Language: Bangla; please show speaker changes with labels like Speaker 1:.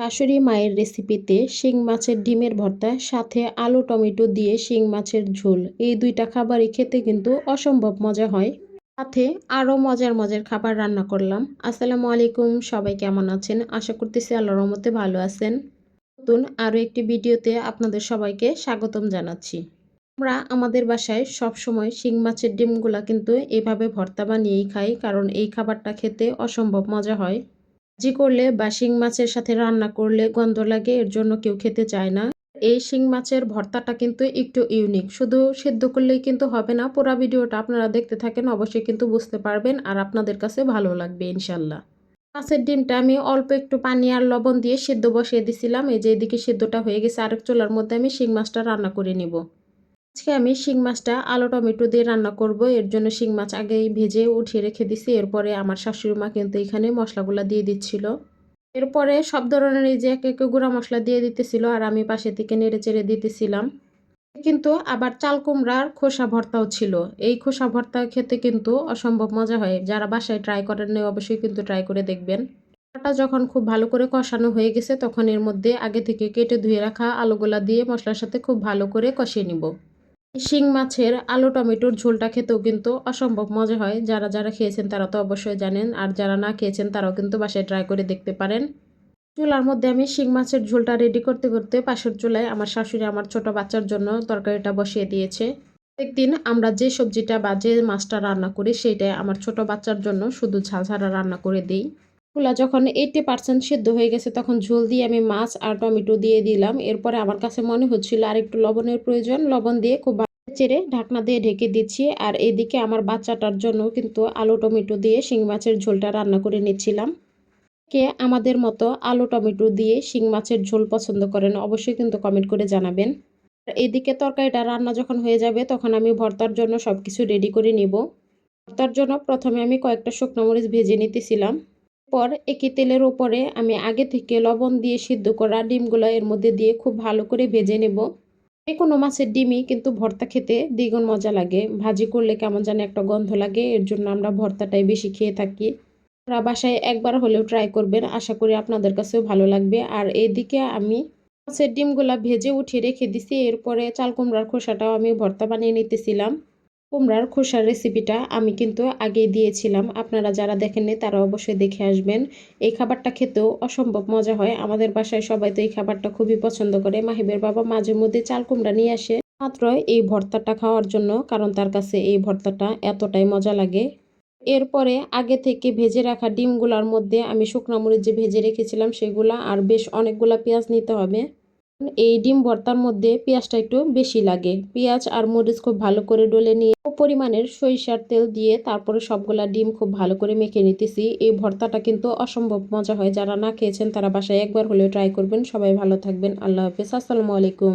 Speaker 1: শাশুড়ি মায়ের রেসিপিতে শিং মাছের ডিমের ভর্তা, সাথে আলু টমেটো দিয়ে শিং মাছের ঝোল। এই দুইটা খাবারই খেতে কিন্তু অসম্ভব মজা হয়। সাথে আরও মজার মজার খাবার রান্না করলাম। আসসালামু আলাইকুম, সবাই কেমন আছেন? আশা করতেছি আল্লাহর রহমতে ভালো আছেন। নতুন আরও একটি ভিডিওতে আপনাদের সবাইকে স্বাগতম জানাচ্ছি। আমরা আমাদের বাসায় সব সময় শিং মাছের ডিমগুলা কিন্তু এভাবে ভর্তা বানিয়েই খাই, কারণ এই খাবারটা খেতে অসম্ভব মজা হয়। ভাজি করলে বা শিং মাছের সাথে রান্না করলে গন্ধ লাগে, এর জন্য কেউ খেতে চায় না। এই শিং মাছের ভর্তাটা কিন্তু একটু ইউনিক শুধু সেদ্ধ করলেই কিন্তু হবে না, পুরো ভিডিওটা আপনারা দেখতে থাকেন, অবশ্যই কিন্তু বুঝতে পারবেন আর আপনাদের কাছে ভালো লাগবে, ইনশাল্লাহ। মাছের ডিমটা আমি অল্প একটু পানি আর লবণ দিয়ে সেদ্ধ বসিয়ে দিছিলাম। এই যে এদিকে সেদ্ধটা হয়ে গেছে, আরেক চোলার মধ্যে আমি শিং মাছটা রান্না করে নিব। আজকে আমি শিং মাছটা আলু, টমেটো দিয়ে রান্না করব। এর জন্য শিং মাছ আগেই ভেজে উঠিয়ে রেখে দিছি। এরপরে আমার শাশুড়ি মা কিন্তু এখানে মশলাগুলো দিয়ে দিচ্ছিল। এরপরে সব ধরনের এই যে এক এক গুঁড়া মশলা দিয়ে দিতেছিল আর আমি পাশে থেকে নেড়ে চেড়ে দিতেছিলাম। কিন্তু আবার চাল কুমড়ার খোসা ভর্তাও ছিল। এই খোসা ভর্তা খেতে কিন্তু অসম্ভব মজা হয়। যারা বাসায় ট্রাই করেন নাই, অবশ্যই কিন্তু ট্রাই করে দেখবেন। মশলাটা যখন খুব ভালো করে কষানো হয়ে গেছে, তখন এর মধ্যে আগে থেকে কেটে ধুয়ে রাখা আলুগুলা দিয়ে মশলার সাথে খুব ভালো করে কষিয়ে নিব। শিং মাছের আলু, টমেটোর ঝোলটা খেতেও কিন্তু অসম্ভব মজা হয়। যারা যারা খেয়েছেন তারা তো অবশ্যই জানেন, আর যারা না খেয়েছেন তারাও কিন্তু বাসায় ট্রাই করে দেখতে পারেন। চুলার মধ্যে আমি শিং মাছের ঝোলটা রেডি করতে করতে পাশের চুলায় আমার শাশুড়ি আমার ছোট বাচ্চার জন্য তরকারিটা বসিয়ে দিয়েছে। একদিন আমরা যে সবজিটা বা যে মাছটা রান্না করি, সেইটাই আমার ছোট বাচ্চার জন্য শুধু ঝাল রান্না করে দিই। গুলা যখন এইটি পার্সেন্ট সেদ্ধ হয়ে গেছে, তখন ঝোল দিয়ে আমি মাছ আর টমেটো দিয়ে দিলাম। এরপরে আমার কাছে মনে হচ্ছিল আর একটু লবণের প্রয়োজন। লবণ দিয়ে খুব চেড়ে ঢাকনা দিয়ে ঢেকে দিচ্ছি। আর এদিকে আমার বাচ্চাটার জন্য কিন্তু আলু, টমেটো দিয়ে শিং মাছের ঝোলটা রান্না করে নিচ্ছিলাম। কে আমাদের মতো আলু, টমেটো দিয়ে শিং মাছের ঝোল পছন্দ করেন, অবশ্যই কিন্তু কমেন্ট করে জানাবেন। আর এইদিকে তরকারিটা রান্না যখন হয়ে যাবে, তখন আমি ভর্তার জন্য সব কিছু রেডি করে নিব। ভর্তার জন্য প্রথমে আমি কয়েকটা শুকনো মরিচ ভেজে নিতেছিলাম। পর একই তেলের ওপরে আমি আগে থেকে লবণ দিয়ে সিদ্ধ করা ডিমগুলো এর মধ্যে দিয়ে খুব ভালো করে ভেজে নেব। যে কোনো মাছের ডিমই কিন্তু ভর্তা খেতে দ্বিগুণ মজা লাগে। ভাজি করলে কেমন যেন একটা গন্ধ লাগে, এর জন্য আমরা ভর্তাটাই বেশি খেয়ে থাকি। আপনারা বাসায় একবার হলেও ট্রাই করবেন, আশা করি আপনাদের কাছেও ভালো লাগবে। আর এদিকে আমি মাছের ডিমগুলা ভেজে উঠিয়ে রেখে দিছি, এরপরে চাল কুমড়ার খোসাটাও আমি ভর্তা বানিয়ে নিতেছিলাম। কুমড়ার খোসার রেসিপিটা আমি কিন্তু আগেই দিয়েছিলাম। আপনারা যারা দেখেননি তারা অবশ্যই দেখে আসবেন। এই খাবারটা খেতেও অসম্ভব মজা হয়। আমাদের বাসায় সবাই তো এই খাবারটা খুবই পছন্দ করে। মাহিবের বাবা মাঝে মধ্যে চাল কুমড়া নিয়ে আসে। মাত্র এই ভর্তাটা খাওয়ার জন্য, কারণ তার কাছে এই ভর্তাটা এতটাই মজা লাগে। এরপরে আগে থেকে ভেজে রাখা ডিমগুলার মধ্যে আমি শুকনো মরিচ যে ভেজে রেখেছিলাম সেগুলা আর বেশ অনেকগুলা পেঁয়াজ নিতে হবে। এই ডিম ভর্তার মধ্যে পেঁয়াজটা একটু বেশি লাগে। পেঁয়াজ আর মরিচ খুব ভালো করে ডলে নিয়ে পরিমাণের সরিষার তেল দিয়ে তারপরে সবগুলা ডিম খুব ভালো করে মেখে নিতেছি। এই ভর্তাটা কিন্তু অসম্ভব মজা হয়। যারা না খেয়েছেন তারা বাসায় একবার হলেও ট্রাই করবেন। সবাই ভালো থাকবেন। আল্লাহ হাফেজ। আসসালামু আলাইকুম।